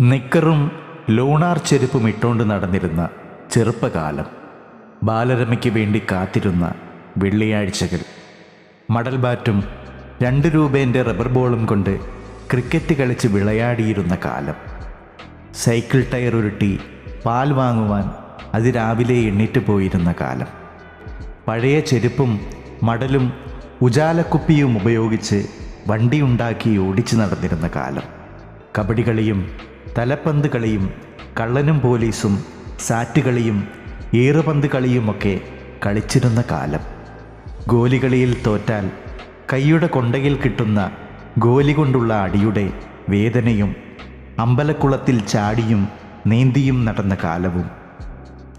നിക്കറും lunar ചെരുപ്പും ഇട്ടുകൊണ്ട് നടന്നിരുന്ന ചെറുപ്പകാലം ബാലരമയ്ക്ക് വേണ്ടി കാത്തിരുന്ന വെള്ളിയാഴ്ചകൾ. മടൽ ബാറ്റും രണ്ട് രൂപേന്റെ റബ്ബർ ബോളും കൊണ്ട് ക്രിക്കറ്റ് കളിച്ച് വിളയാടിയിരുന്ന കാലം. സൈക്കിൾ ടയർ ഉരുട്ടി പാൽ വാങ്ങുവാൻ അതിരാവിലെ എണ്ണീറ്റ് പോയിരുന്ന കാലം. പഴയ ചെരുപ്പും മടലും ഉജാലക്കുപ്പിയും ഉപയോഗിച്ച് വണ്ടി ഉണ്ടാക്കി ഓടിച്ചു നടന്നിരുന്ന കാലം. കബഡി കളിയും തലപ്പന്ത് കളിയും കള്ളനും പോലീസും സാറ്റ് കളിയും ഏറുപന്ത് കളിയുമൊക്കെ കളിച്ചിരുന്ന കാലം. ഗോലികളിയിൽ തോറ്റാൽ കൈയുടെ കൊണ്ടയിൽ കിട്ടുന്ന ഗോലി കൊണ്ടുള്ള അടിയുടെ വേദനയും അമ്പലക്കുളത്തിൽ ചാടിയും നീന്തിയും നടന്ന കാലവും.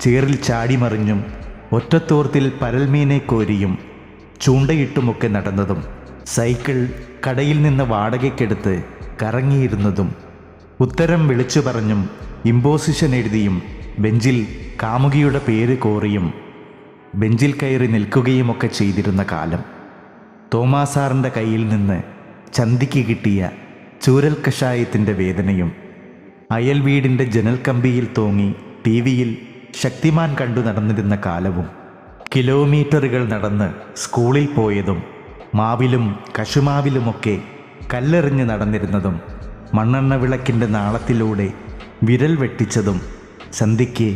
ചേറിൽ ചാടിമറിഞ്ഞും ഒറ്റത്തോർത്തിൽ പരൽമീനെ കോരിയും ചൂണ്ടയിട്ടുമൊക്കെ നടന്നതും സൈക്കിൾ കടയിൽ നിന്ന് വാടകയ്ക്കെടുത്ത് കറങ്ങിയിരുന്നതും ഉത്തരം വിളിച്ചു പറഞ്ഞും ഇമ്പോസിഷൻ എഴുതിയും ബെഞ്ചിൽ കാമുകിയുടെ പേര് കോറിയും ബെഞ്ചിൽ കയറി നിൽക്കുകയുമൊക്കെ ചെയ്തിരുന്ന കാലം. തോമാസാറിന്റെ കയ്യിൽ നിന്ന് ചന്തിക്ക് കിട്ടിയ ചൂരൽ കഷായത്തിന്റെ വേദനയും അയൽ വീടിന്റെ ജനൽ കമ്പിയിൽ തൂങ്ങി ടി വിയിൽ ശക്തിമാൻ കണ്ടു നടന്നിരുന്ന കാലവും കിലോമീറ്ററുകൾ നടന്ന് സ്കൂളിൽ പോയതും മാവിലും കശുമാവിലുമൊക്കെ കല്ലെറിഞ്ഞ് നടന്നിരുന്നതും മണ്ണെണ്ണ വിളക്കിന്റെ നാളത്തിലൂടെ വിരൽ വെട്ടിച്ചതും സന്ധ്യയ്ക്ക്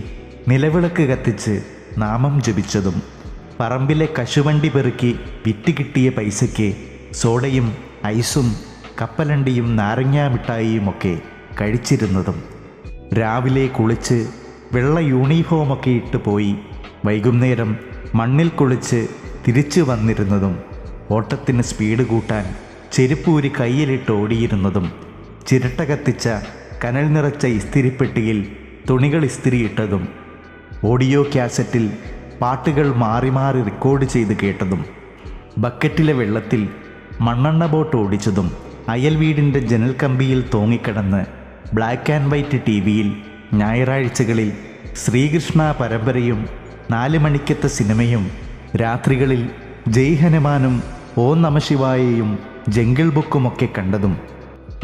നിലവിളക്ക് കത്തിച്ച് നാമം ജപിച്ചതും പറമ്പിലെ കശുവണ്ടി പെറുക്കി വിറ്റ് കിട്ടിയ പൈസയ്ക്ക് സോഡയും ഐസും കപ്പലണ്ടിയും നാരങ്ങാ മിഠായിയുമൊക്കെ കഴിച്ചിരുന്നതും രാവിലെ കുളിച്ച് വെള്ള യൂണിഫോമൊക്കെ ഇട്ട് പോയി വൈകുന്നേരം മണ്ണിൽ കുളിച്ച് തിരിച്ചു വന്നിരുന്നതും ഓട്ടത്തിന് സ്പീഡ് കൂട്ടാൻ ചെരുപ്പൂരി കയ്യിലിട്ട് ഓടിയിരുന്നതും ചിരട്ട കത്തിച്ച കനൽ നിറച്ച ഇസ്തിരിപ്പെട്ടിയിൽ തുണികൾ ഇസ്തിരിയിട്ടതും ഓഡിയോ കാസറ്റിൽ പാട്ടുകൾ മാറി മാറി റെക്കോർഡ് ചെയ്ത് കേട്ടതും ബക്കറ്റിലെ വെള്ളത്തിൽ മണ്ണെണ്ണ ബോട്ട് ഓടിച്ചതും അയൽ വീടിന്റെ ജനൽ കമ്പിയിൽ തോങ്ങിക്കിടന്ന് ബ്ലാക്ക് ആൻഡ് വൈറ്റ് ടി വിയിൽ ഞായറാഴ്ചകളിൽ ശ്രീകൃഷ്ണ പരമ്പരയും നാല് മണിക്കത്തെ സിനിമയും രാത്രികളിൽ ജയ് ഹനുമാനും ഓ നമശിവായയും ജംഗിൾ ബുക്കുമൊക്കെ കണ്ടതും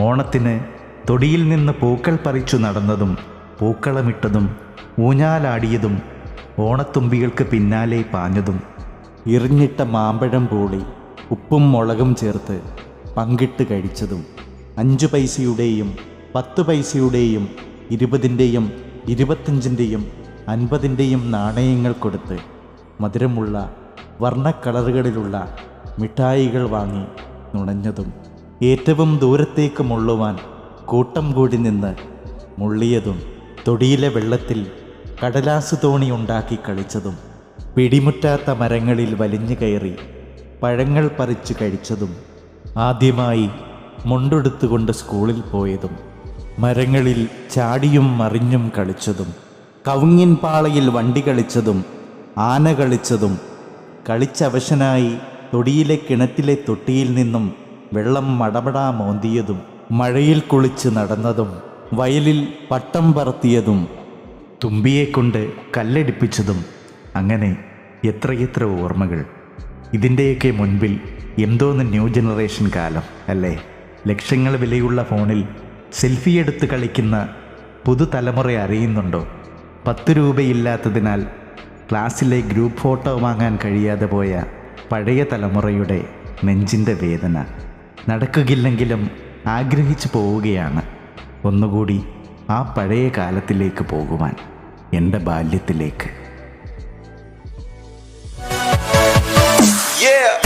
ഓണത്തിന് തൊടിയിൽ നിന്ന് പൂക്കൾ പറിച്ചു നടന്നതും പൂക്കളമിട്ടതും ഊഞ്ഞാലാടിയതും ഓണത്തുമ്പികൾക്ക് പിന്നാലെ പാഞ്ഞതും എറിഞ്ഞിട്ട മാമ്പഴം പൂളി ഉപ്പും മുളകും ചേർത്ത് പങ്കിട്ട് കഴിച്ചതും അഞ്ചു പൈസയുടെയും പത്ത് പൈസയുടെയും ഇരുപതിന്റെയും ഇരുപത്തഞ്ചിന്റെയും അൻപതിന്റെയും നാണയങ്ങൾ കൊടുത്ത് മധുരമുള്ള വർണക്കളറുകളിലുള്ള മിഠായികൾ വാങ്ങി നുണഞ്ഞതും ഏറ്റവും ദൂരത്തേക്ക് മുള്ളുവാൻ കൂട്ടം കൂടി നിന്ന് മുള്ളിയതും തൊടിയിലെ വെള്ളത്തിൽ കടലാസ് തോണി ഉണ്ടാക്കി കളിച്ചതും പിടിമുറ്റാത്ത മരങ്ങളിൽ വലിഞ്ഞു കയറി പഴങ്ങൾ പറിച്ചു കഴിച്ചതും ആദ്യമായി മുണ്ടെടുത്തുകൊണ്ട് സ്കൂളിൽ പോയതും മരങ്ങളിൽ ചാടിയും മറിഞ്ഞും കളിച്ചതും കവുങ്ങിൻ പാളയിൽ വണ്ടി കളിച്ചതും ആന കളിച്ചതും കളിച്ചവശനായി തൊടിയിലെ കിണറ്റിലെ തൊട്ടിയിൽ നിന്നും വെള്ളം മടമടാ മോന്തിയതും മഴയിൽ കുളിച്ച് നടന്നതും വയലിൽ പട്ടം പറത്തിയതും തുമ്പിയെക്കൊണ്ട് കല്ലടിപ്പിച്ചതും അങ്ങനെ എത്രയെത്ര ഓർമ്മകൾ. ഇതിന്റെയൊക്കെ മുൻപിൽ എന്തോന്ന് ന്യൂ ജനറേഷൻ കാലം അല്ലേ? ലക്ഷങ്ങൾ വിലയുള്ള ഫോണിൽ സെൽഫി എടുത്ത് കളിക്കുന്ന പുതുതലമുറ അറിയുന്നുണ്ടോ? പത്ത് രൂപയില്ലാത്തതിനാൽ ക്ലാസ്സിലെ ഗ്രൂപ്പ് ഫോട്ടോ വാങ്ങാൻ കഴിയാതെ പോയ പഴയ തലമുറയുടെ നെഞ്ചിന്റെ വേദന നടക്കുകില്ലെങ്കിലും ആഗ്രഹിച്ചു പോവുകയാണ് ഒന്നുകൂടി ആ പഴയ കാലത്തിലേക്ക് പോകുവാൻ എന്റെ ബാല്യത്തിലേക്ക് Yeah.